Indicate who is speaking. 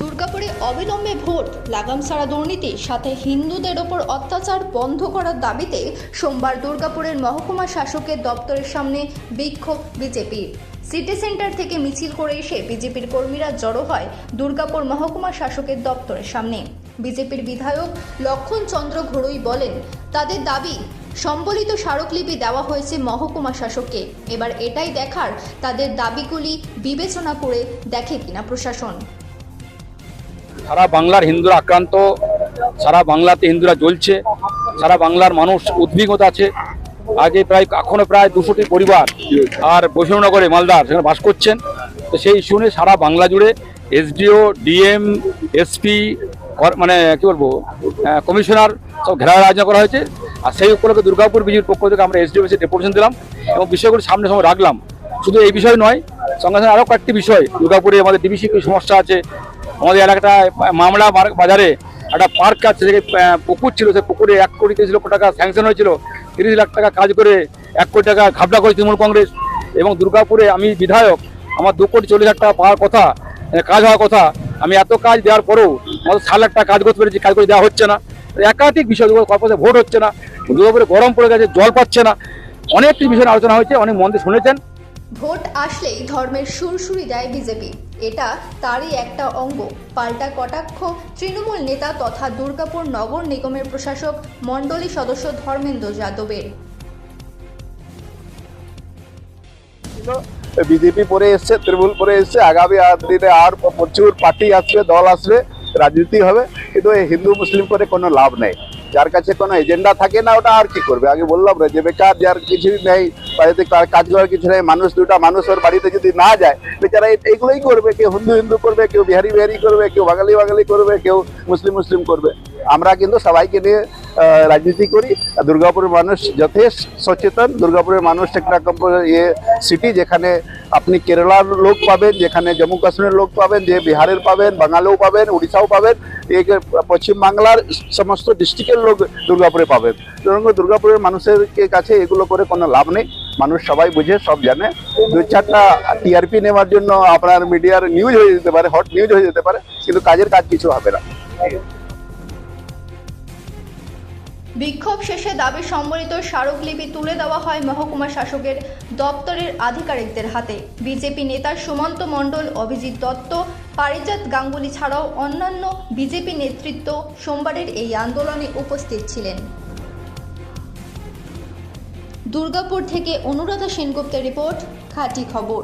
Speaker 1: দুর্গাপুরে অবিলম্বে ভোট। লাগাম ছাড়া দুর্নীতি, সাথে হিন্দুদের ওপর অত্যাচার বন্ধ করার দাবিতে সোমবার দুর্গাপুরের মহকুমা শাসকের দপ্তরের সামনে বিক্ষোভ বিজেপির সিটি সেন্টার থেকে মিছিল করে এসে বিজেপির কর্মীরা জড়ো হয় দুর্গাপুর মহকুমা শাসকের দপ্তরের সামনে। বিজেপির বিধায়ক লক্ষণ চন্দ্র ঘড়ুই বলেন, তাদের দাবি, সম্বলিত স্মারকলিপি দেওয়া হয়েছে মহকুমা শাসককে। এবার এটাই দেখার তাদের দাবিগুলি বিবেচনা করে দেখে কিনা প্রশাসন।
Speaker 2: সারা বাংলার হিন্দুরা আক্রান্ত, সারা বাংলাতে হিন্দুরা জ্বলছে, সারা বাংলার মানুষ উদ্বিগ্নতা আছে। আগে প্রায়, এখনও প্রায় দুশোটি পরিবার আর বৈষ্ণবনগরে মালদার সেখানে বাস করছেন। তো সেই শুনে সারা বাংলা জুড়ে এসডিও, ডিএম, এসপি মানে কি বলব কমিশনার সব ঘেরা আয়োজন করা হয়েছে। আর সেই উপলক্ষে দুর্গাপুর বিজেপির পক্ষ থেকে আমরা এসডিও এসে ডেপুটেশন দিলাম এবং বিষয়গুলি সামনে সময় রাখলাম। শুধু এই বিষয় নয়, সঙ্গে সঙ্গে আরও কয়েকটি বিষয় দুর্গাপুরে আমাদের ডিবিসি সমস্যা আছে আমাদের এলাকাটায় মামলা বাজারে একটা পার্ক আছে যেখানে পুকুর ছিল, সেই পুকুরে এক কোটি তিরিশ লক্ষ টাকা স্যাংশন হয়েছিল। তিরিশ লাখ টাকা কাজ করে এক কোটি টাকা ঘাবলা করে তৃণমূল কংগ্রেস এবং দুর্গাপুরে আমি বিধায়ক, আমার দু কোটি চল্লিশ লাখ টাকা পাওয়ার কথা কাজ হওয়ার কথা, আমি এত কাজ দেওয়ার পরেও আমাদের সাত লাখ টাকা কাজ করতে পেরেছি, কাজ করে দেওয়া হচ্ছে না। একাধিক বিষয় কর্পোরেশনে ভোট হচ্ছে না, দুর্গাপুরে গরম পড়ে গেছে, জল পাচ্ছে না। অনেকটি বিষয় আলোচনা হয়েছে, অনেক মন্দির শুনেছেন।
Speaker 1: ভোট আসলেই ধর্মের সুরসুরি দেয় বিজেপি। এটা তারই একটা অঙ্গ। পাল্টা কটাক্ষ, তৃণমূল নেতা তথা দুর্গাপুর নগর নিগমের প্রশাসক মণ্ডলী সদস্য ধর্মেন্দ্র যাদবের।
Speaker 3: বিজেপি পরে এসছে, তৃণমূল পরে এসছে। আগামী দিনে আর প্রচুর পার্টি আসবে, দল আসবে, রাজনীতি হবে। কিন্তু হিন্দু, মুসলিম করে কোনো লাভ নেই। যার কাছে কোনো এজেন্ডা থাকে না, ওটা আর কি করবে? আগে বললাম রে যে বেকার যার কিছুই নেই, বাড়িতে কাজ করার কিছু নেই, মানুষ দুটা, মানুষ ওর বাড়িতে যদি না যায়, বেচারা এই- এইগুলোই করবে, কেউ হিন্দু হিন্দু করবে, কেউ বিহারি বিহারি করবে, কেউ বাঙালি বাঙালি করবে, কেউ মুসলিম মুসলিম করবে। আমরা কিন্তু সবাইকে নিয়ে রাজনীতি করি। দুর্গাপুরের মানুষ যথেষ্ট সচেতন। দুর্গাপুরের মানুষ একটা ইয়ে সিটি যেখানে আপনি কেরালার লোক পাবেন, যেখানে জম্মু কাশ্মীরের লোক পাবেন, যে বিহারের পাবেন, বাঙালিও পাবেন, উড়িষ্যাও পাবেন, এই পশ্চিমবাংলার সমস্ত ডিস্ট্রিক্টের লোক দুর্গাপুরে পাবেন। দুর্গাপুরের মানুষের কাছে এগুলো করে কোনো লাভ নেই। মানুষ সবাই বুঝে, সব জানে। দু চারটা টিআরপি নেওয়ার জন্য আপনার মিডিয়ার নিউজ হয়ে যেতে পারে হট নিউজ হয়ে যেতে পারে, কিন্তু কাজের কাজ কিছু হবে না।
Speaker 1: বিক্ষোভ শেষে দাবি সম্বলিত স্মারকলিপি তুলে দেওয়া হয় মহকুমা শাসকের দপ্তরের আধিকারিকদের হাতে। বিজেপি নেতা সুমন্ত মণ্ডল, অভিজিৎ দত্ত, পারিজাত গাঙ্গুলি ছাড়াও অন্যান্য বিজেপি নেতৃত্ব সোমবারের এই আন্দোলনে উপস্থিত ছিলেন। দুর্গাপুর থেকে অনুরাধা সেনগুপ্তের রিপোর্ট, খাঁটি খবর।